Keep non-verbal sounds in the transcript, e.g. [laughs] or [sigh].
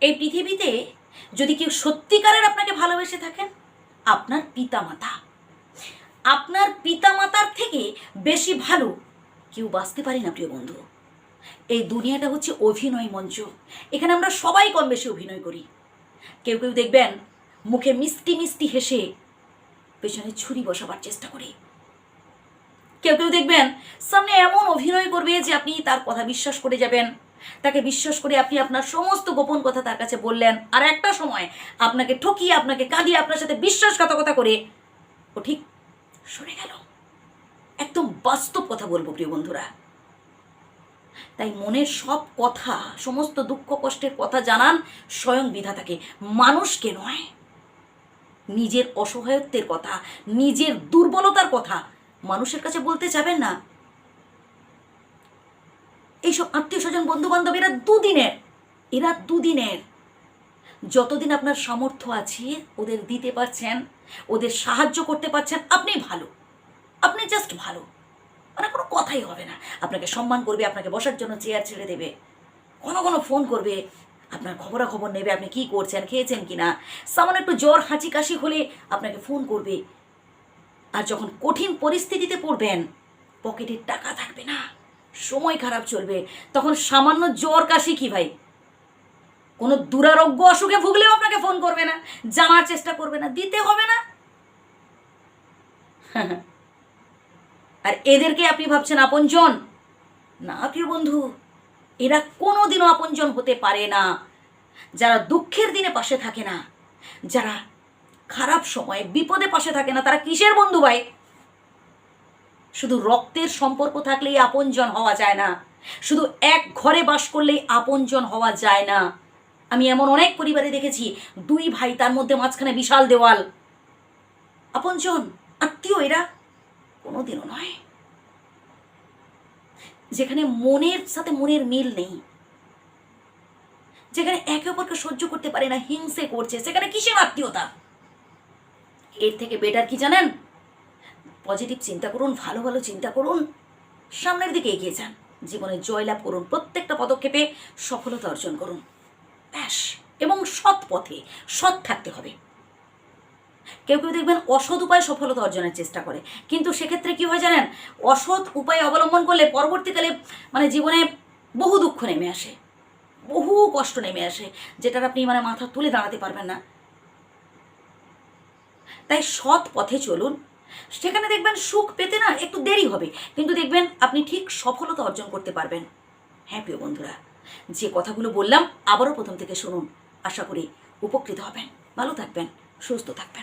এই পৃথিবীতে যদি কেউ সত্যিকারের আপনাকে ভালোবেসে থাকেন, আপনার পিতামাতা। আপনার পিতামাতার থেকে বেশি ভালো কেউ বাঁচতে পারে না, প্রিয় বন্ধু। এই দুনিয়াটা হচ্ছে অভিনয় মঞ্চ। এখানে আমরা সবাই কম বেশি অভিনয় করি। কেউ কেউ দেখবেন মুখে মিষ্টি মিষ্টি হেসে পেছনে ছুরি বসাবার চেষ্টা করে। কেউ কেউ দেখবেন সামনে এমন অভিনয় করবে যে আপনি তার কথা বিশ্বাস করে যাবেন। তাকে বিশ্বাস করে আপনি আপনার সমস্ত গোপন কথা তার কাছে বললেন। আর একটা সময় আপনাকে ঠকিয়ে, আপনাকে কাঁদিয়ে, আপনার সাথে বিশ্বাসঘাতকতা করে ও ঠিক সরে গেল। একদম বাস্তব কথা বলব প্রিয় বন্ধুরা। তাই মনের সব কথা, সমস্ত দুঃখ, কষ্টের কথা জানান স্বয়ং বিধাতাকে। মানুষকে নয়, নিজের অসহায়ত্বের কথা, নিজের দুর্বলতার কথা মানুষের কাছে বলতে যাবেন না। এইসব আত্মীয় স্বজন বন্ধু বান্ধব এরা দুদিনের এরা দুদিনের। যতদিন আপনার সামর্থ্য আছে, ওদের দিতে পারছেন, ওদের সাহায্য করতে পারছেন, আপনি ভালো। আপনি জাস্ট ভালো। মানে কোনো কথাই হবে না। আপনাকে সম্মান করবে, আপনাকে বসার জন্য চেয়ার ছেড়ে দেবে। কোনো কোনো ফোন করবে, আপনার খবরাখবর নেবে, আপনি কি করছেন, খেয়েছেন কি না সামান্য একটু জ্বর, হাঁচি, কাশি হলে আপনাকে ফোন করবে। আর যখন কঠিন পরিস্থিতিতে পড়বেন পকেটে টাকা থাকবে না। সময় খারাপ চলবে। তখন সামান্য জ্বর কাশি কি ভাই? কোনো দুরারোগ্য অসুখে ভুগলেও আপনাকে ফোন করবে না, জানার চেষ্টা করবে না, দিতে হবে না। [laughs] আর এদেরকে আপনি ভাবছেন আপনজন? না প্রিয় বন্ধু, এরা কোনোদিনও আপনজন হতে পারে না। যারা দুঃখের দিনে পাশে থাকে না, যারা খারাপ সময়ে বিপদে পাশে থাকে না, তারা কিসের বন্ধু ভাই? শুধু রক্তের সম্পর্ক থাকলেই আপনজন হওয়া যায় না। শুধু এক ঘরে বাস করলেই আপনজন হওয়া যায় না। আমি এমন অনেক পরিবারে দেখেছি, দুই ভাই তার মধ্যে মাঝখানে বিশাল দেওয়াল। আপনজন, আত্মীয় এরা কোনোদিনও নয়। যেখানে মনের সাথে মনের মিল নেই। যেখানে একে অপরকে সহ্য করতে পারে না, হিংসে করছে, সেখানে কিসের আত্মীয়তা? এর থেকে বেটার কি জানেন? পজিটিভ চিন্তা করুন, ভালো ভালো চিন্তা করুন। সামনের দিকে এগিয়ে যান। জীবনে জয়লাভ করুন। প্রত্যেকটা পদক্ষেপে সফলতা অর্জন করুন। ব্যাস। এবং সৎ পথে সৎ থাকতে হবে। কেউ কেউ দেখবেন অসৎ উপায়ে সফলতা অর্জনের চেষ্টা করে। কিন্তু সেক্ষেত্রে কি হয় জানেন? অসৎ উপায় অবলম্বন করলে পরবর্তীকালে মানে জীবনে বহু দুঃখ নেমে আসে। বহু কষ্ট নেমে আসে, যেটার আপনি মানে মাথা তুলে দাঁড়াতে পারবেন না। তাই সৎ পথে চলুন। সেখানে দেখবেন সুখ পেতে না একটু দেরি হবে। কিন্তু দেখবেন আপনি ঠিক সফলতা অর্জন করতে পারবেন। হ্যাঁ প্রিয় বন্ধুরা, যে কথাগুলো বললাম, আবারও প্রথম থেকে শুনুন। আশা করি উপকৃত হবেন। ভালো থাকবেন, সুস্থ থাকবেন।